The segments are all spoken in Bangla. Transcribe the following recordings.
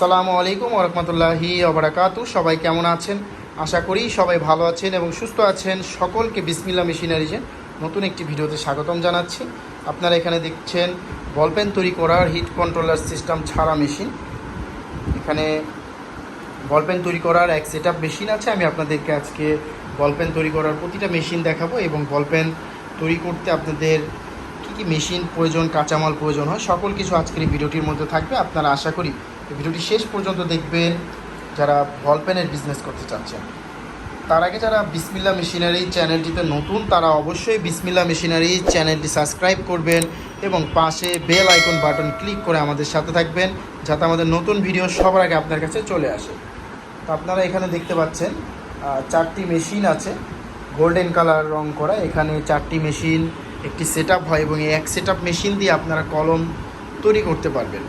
আসসালামু আলাইকুম ওরহমতুল্লাহি ওবরাকাতু সবাই কেমন আছেন? আশা করি সবাই ভালো আছেন এবং সুস্থ আছেন। সকলকে বিসমিল্লা মেশিনারিজে নতুন একটি ভিডিওতে স্বাগতম জানাচ্ছি। আপনারা এখানে দেখছেন, বলপেন তৈরি করার হিট কন্ট্রোলার সিস্টেম ছাড়া মেশিন। এখানে বলপেন তৈরি করার এক সেট মেশিন আছে। আমি আপনাদেরকে আজকে বলপেন তৈরি করার প্রতিটা মেশিন দেখাবো এবং বলপেন তৈরি করতে আপনাদের কী কী মেশিন প্রয়োজন, কাঁচামাল প্রয়োজন হয়, সকল কিছু আজকের এই ভিডিওটির মধ্যে থাকবে। আপনারা আশা করি ভিডিওটি শেষ পর্যন্ত দেখবেন যারা বলপেনের বিজনেস করতে চাচ্ছেন। তার আগে যারা বিসমিল্লা মেশিনারি চ্যানেলটিতে নতুন, তারা অবশ্যই বিসমিল্লা মেশিনারি চ্যানেলটি সাবস্ক্রাইব করবেন এবং পাশে বেল আইকন বাটন ক্লিক করে আমাদের সাথে থাকবেন যাতে আমাদের নতুন ভিডিও সবার আগে আপনার কাছে চলে আসে। তো আপনারা এখানে দেখতে পাচ্ছেন চারটি মেশিন আছে, গোল্ডেন কালার রং করা। এখানে চারটি মেশিন, একটি সেট হয় এবং এক সেট মেশিন দিয়ে আপনারা কলম তৈরি করতে পারবেন।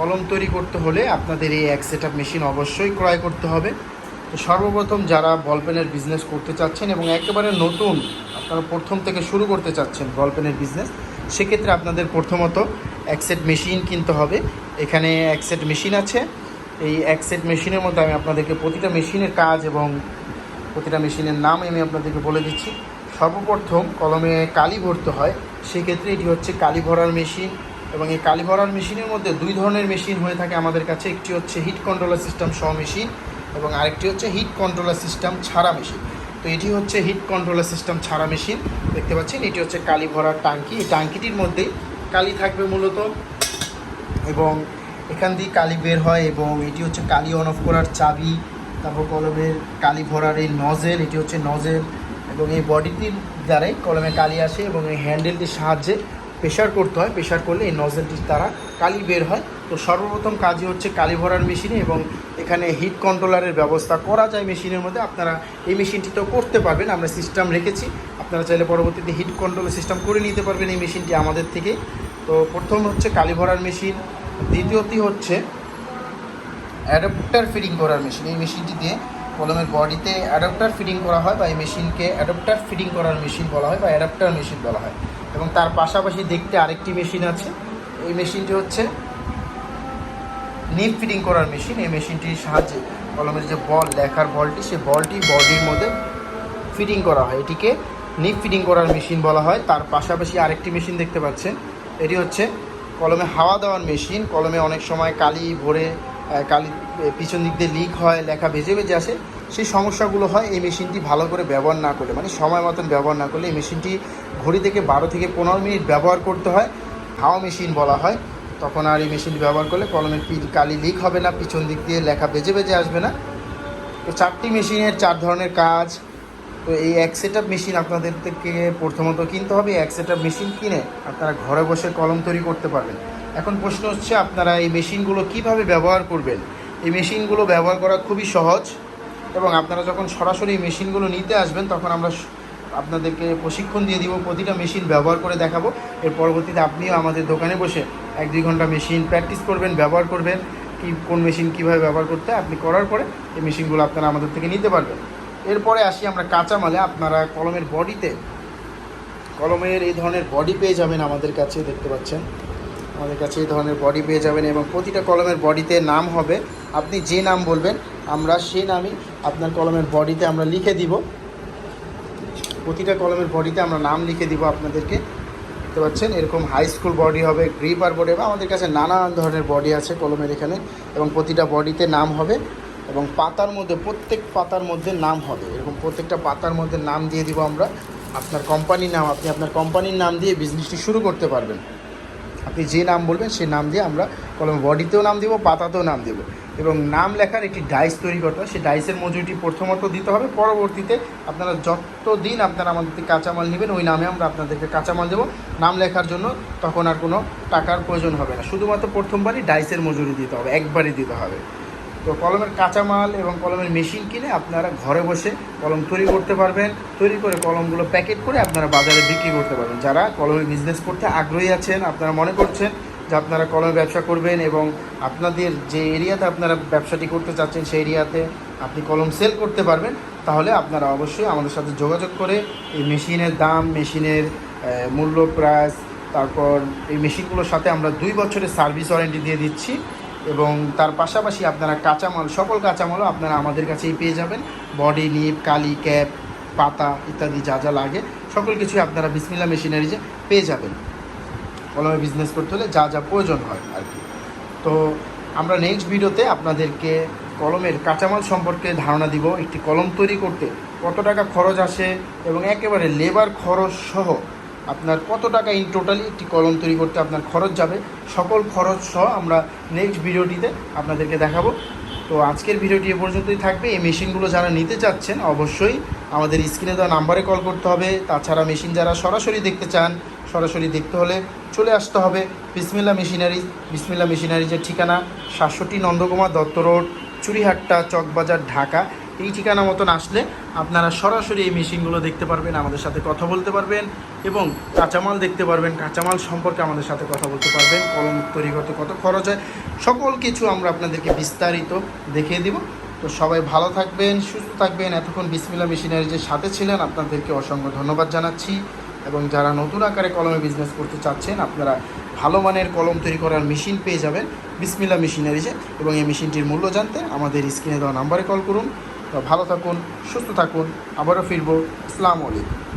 কলম তৈরি করতে হলে আপনাদের এই এক সেট মেশিন অবশ্যই ক্রয় করতে হবে। তো সর্বপ্রথম যারা বলপেনের বিজনেস করতে চাচ্ছেন এবং একেবারে নতুন আপনারা প্রথম থেকে শুরু করতে চাচ্ছেন বলপেনের বিজনেস সেক্ষেত্রে আপনাদের প্রথমত এক সেট মেশিন কিনতে হবে। এখানে এক সেট মেশিন আছে। এই এক সেট মেশিনের মধ্যে আমি আপনাদেরকে প্রতিটা মেশিনের কাজ এবং প্রতিটা মেশিনের নাম আমি আপনাদেরকে বলে দিচ্ছি। সর্বপ্রথম কলমে কালি ভরতে হয়। সেক্ষেত্রে এটি হচ্ছে কালি ভরার মেশিন এবং এই কালি ভরার মেশিনের মধ্যে দুই ধরনের মেশিন হয়ে থাকে আমাদের কাছে। একটি হচ্ছে হিট কন্ট্রোলার সিস্টেম সহ মেশিন এবং আরেকটি হচ্ছে হিট কন্ট্রোলার সিস্টেম ছাড়া মেশিন। তো এটি হচ্ছে হিট কন্ট্রোলার সিস্টেম ছাড়া মেশিন। দেখতে পাচ্ছেন, এটি হচ্ছে কালি ভরার টাঙ্কি। এই টাঙ্কিটির মধ্যেই কালি থাকবে মূলত এবং এখান দিয়ে কালি বের হয় এবং এটি হচ্ছে কালি অন অফ করার চাবি, তারপর কলমের কালি ভরার এই নজেল এটি হচ্ছে নজেল এবং এই বডিটির দ্বারাই কলমে কালি আসে এবং এই হ্যান্ডেলটির সাহায্যে প্রেশার করতে হয়। প্রেশার করলে এই নজেলটির দ্বারা কালি বের হয়। তো সর্বপ্রথম কাজই হচ্ছে কালি ভরার মেশিনে এবং এখানে হিট কন্ট্রোলারের ব্যবস্থা করা যায় মেশিনের মধ্যে। আপনারা এই মেশিনটি তো করতে পারবেন, আমরা সিস্টেম রেখেছি। আপনারা চাইলে পরবর্তীতে হিট কন্ট্রোল সিস্টেম করে নিতে পারবেন এই মেশিনটি আমাদের থেকে। তো প্রথম হচ্ছে কালি ভরার মেশিন দ্বিতীয়টি হচ্ছে অ্যাডাপ্টার ফিটিং করার মেশিন এই মেশিনটি দিয়ে কলমের বডিতে অ্যাডাপ্টার ফিটিং করা হয় বা এই মেশিনকে অ্যাডাপ্টার ফিটিং করার মেশিন বলা হয় বা অ্যাডাপ্টার মেশিন বলা হয়। এবং তার পাশাপাশি দেখতে আরেকটি মেশিন আছে। এই মেশিনটি হচ্ছে নিপ ফিটিং করার মেশিন। এই মেশিনটির সাহায্যে কলমের যে বল, লেখার বলটি সেই বলটি বডির মধ্যে ফিটিং করা হয়। এটিকে নিপ ফিটিং করার মেশিন বলা হয়। তার পাশাপাশি আরেকটি মেশিন দেখতে পাচ্ছেন। এটি হচ্ছে কলমে হাওয়া দেওয়ার মেশিন। কলমে অনেক সময় কালি ভরে কালি পিছন দিক দিয়ে লিক হয়, লেখা ভেজে ভেজে আসে। সেই সমস্যাগুলো হয় এই মেশিনটি ভালো করে ব্যবহার না করলে। মানে সময় মতন ব্যবহার না করলে এই মেশিনটি ঘড়ি থেকে বারো থেকে পনেরো মিনিট ব্যবহার করতে হয়। হাওয়া মেশিন বলা হয়। তখন আর এই মেশিনটি ব্যবহার করলে কলমের পি কালি লিক হবে না, পিছন দিক দিয়ে লেখা বেজে বেজে আসবে না। তো চারটি মেশিনের চার ধরনের কাজ। তো এই এক সেট মেশিন আপনাদের থেকে প্রথমত কিনতে হবে। এক সেট মেশিন কিনে আপনারা ঘরে বসে কলম তৈরি করতে পারবেন। এখন প্রশ্ন হচ্ছে, আপনারা এই মেশিনগুলো কীভাবে ব্যবহার করবেন? এই মেশিনগুলো ব্যবহার করা খুবই সহজ। এবং আপনারা যখন সরাসরি মেশিনগুলো নিতে আসবেন, তখন আমরা আপনাদেরকে প্রশিক্ষণ দিয়ে দিব, প্রতিটা মেশিন ব্যবহার করে দেখাবো। এর পরবর্তীতে আপনিও আমাদের দোকানে বসে এক দুই ঘণ্টা মেশিন প্র্যাকটিস করবেন, ব্যবহার করবেন, কি, কোন মেশিন কীভাবে ব্যবহার করতে আপনি করার পরে এই মেশিনগুলো আপনারা আমাদের থেকে নিতে পারবেন। এরপরে আসি আমরা কাঁচামালে। আপনারা কলমের বডিতে, কলমের এই ধরনের বডি পেয়ে যাবেন আমাদের কাছে, দেখতে পাচ্ছেন। আমাদের কাছে এই ধরনের বডি পেয়ে যাবেন এবং প্রতিটা কলমের বডিতে নাম হবে। আপনি যে নাম বলবেন আমরা সে নামই আপনার কলমের বডিতে আমরা লিখে দিব। প্রতিটা কলমের বডিতে আমরা নাম লিখে দিব আপনাদেরকে। দেখতে পাচ্ছেন, এরকম হাই স্কুল বডি হবে গ্রিপার বডি হবে আমাদের কাছে নানান ধরনের বডি আছে কলমের এখানে, এবং প্রতিটা বডিতে নাম হবে, এবং পাতার মধ্যে, প্রত্যেক পাতার মধ্যে নাম হবে। এরকম প্রত্যেকটা পাতার মধ্যে নাম দিয়ে দিব আমরা। আপনার কোম্পানির নাম, আপনি আপনার কোম্পানির নাম দিয়ে বিজনেসটি শুরু করতে পারবেন। আপনি যে নাম বলবেন সেই নাম দিয়ে আমরা কলম বডিতেও নাম দিব, পাতাতেও নাম দেব। এবং নাম লেখার একটি ডাইস তৈরি করতে হয় সেই ডাইসের মজুরিটি প্রথমত দিতে হবে। পরবর্তীতে আপনারা যত দিন আপনারা আমাদের কাঁচামাল নেবেন, ওই নামে আমরা আপনাদেরকে কাঁচামাল দেবো। নাম লেখার জন্য তখন আর কোনো টাকার প্রয়োজন হবে না। শুধুমাত্র প্রথমবারই ডাইসের মজুরি দিতে হবে, একবারই দিতে হবে। তো কলমের কাঁচামাল এবং কলমের মেশিন কিনে আপনারা ঘরে বসে কলম তৈরি করতে পারবেন। তৈরি করে কলমগুলো প্যাকেট করে আপনারা বাজারে বিক্রি করতে পারবেন। যারা কলমের বিজনেস করতে আগ্রহী আছেন, আপনারা মনে করছেন যে আপনারা কলমের ব্যবসা করবেন এবং আপনাদের যে এরিয়াতে আপনারা ব্যবসাটি করতে চাচ্ছেন, সেই এরিয়াতে আপনি কলম সেল করতে পারবেন, তাহলে আপনারা অবশ্যই আমাদের সাথে যোগাযোগ করে এই মেশিনের দাম, মেশিনের মূল্য, প্রাইস, তারপর এই মেশিনগুলোর সাথে আমরা দুই বছরের সার্ভিস ওয়ারেন্টি দিয়ে দিচ্ছি এবং তার পাশাপাশি আপনারা কাঁচামাল, সকল কাঁচামালও আপনারা আমাদের কাছেই পেয়ে যাবেন। বডি নিপ কালি, ক্যাপ, পাতা ইত্যাদি যা যা লাগে, সকল কিছুই আপনারা বিসমিল্লা মেশিনারিজে পেয়ে যাবেন। কলমে বিজনেস করতে হলে যা যা প্রয়োজন হয় আর কি। তো আমরা নেক্সট ভিডিওতে আপনাদেরকে কলমের কাঁচামাল সম্পর্কে ধারণা দিব, একটি কলম তৈরি করতে কত টাকা খরচ আসে এবং একেবারে লেবার খরচ সহ আপনার কত টাকা ইন টোটালি একটি কলম তৈরি করতে আপনার খরচ যাবে, সকল খরচ সহ আমরা নেক্সট ভিডিওটিতে আপনাদেরকে দেখাবো। তো আজকের ভিডিওটি এ পর্যন্তই থাকবে। এই মেশিনগুলো যারা নিতে চাচ্ছেন, অবশ্যই আমাদের স্ক্রিনে দেওয়া নাম্বারে কল করতে হবে। তাছাড়া মেশিন যারা সরাসরি দেখতে চান সরাসরি দেখতে হলে চলে আসতে হবে বিসমিল্লা মেশিনারিজ বিসমিল্লা মেশিনারিজের ঠিকানা, সাতষট্টি নন্দকুমার দত্ত রোড চুরিহাট্টা চকবাজার, ঢাকা। এই ঠিকানা মতন আসলে আপনারা সরাসরি এই মেশিনগুলো দেখতে পারবেন, আমাদের সাথে কথা বলতে পারবেন এবং কাঁচামাল দেখতে পারবেন। কাঁচামাল সম্পর্কে আমাদের সাথে কথা বলতে পারবেন, কলম তৈরি করতে কত খরচ হয়, সকল কিছু আমরা আপনাদেরকে বিস্তারিত দেখিয়ে দিব। তো সবাই ভালো থাকবেন, সুস্থ থাকবেন। এতক্ষণ বিসমিল্লা মেশিনারিজের সাথে ছিলেন, আপনাদেরকে অসংখ্য ধন্যবাদ জানাচ্ছি। এবং যারা নতুন আকারে কলমে বিজনেস করতে চাচ্ছেন, আপনারা ভালো মানের কলম তৈরি করার মেশিন পেয়ে যাবেন বিসমিল্লা মেশিনারিজে এবং এই মেশিনটির মূল্য জানতে আমাদের স্ক্রিনে দেওয়া নাম্বারে কল করুন। ভালো থাকুন, সুস্থ থাকুন, আবারও ফিরবো। আসসালামু আলাইকুম।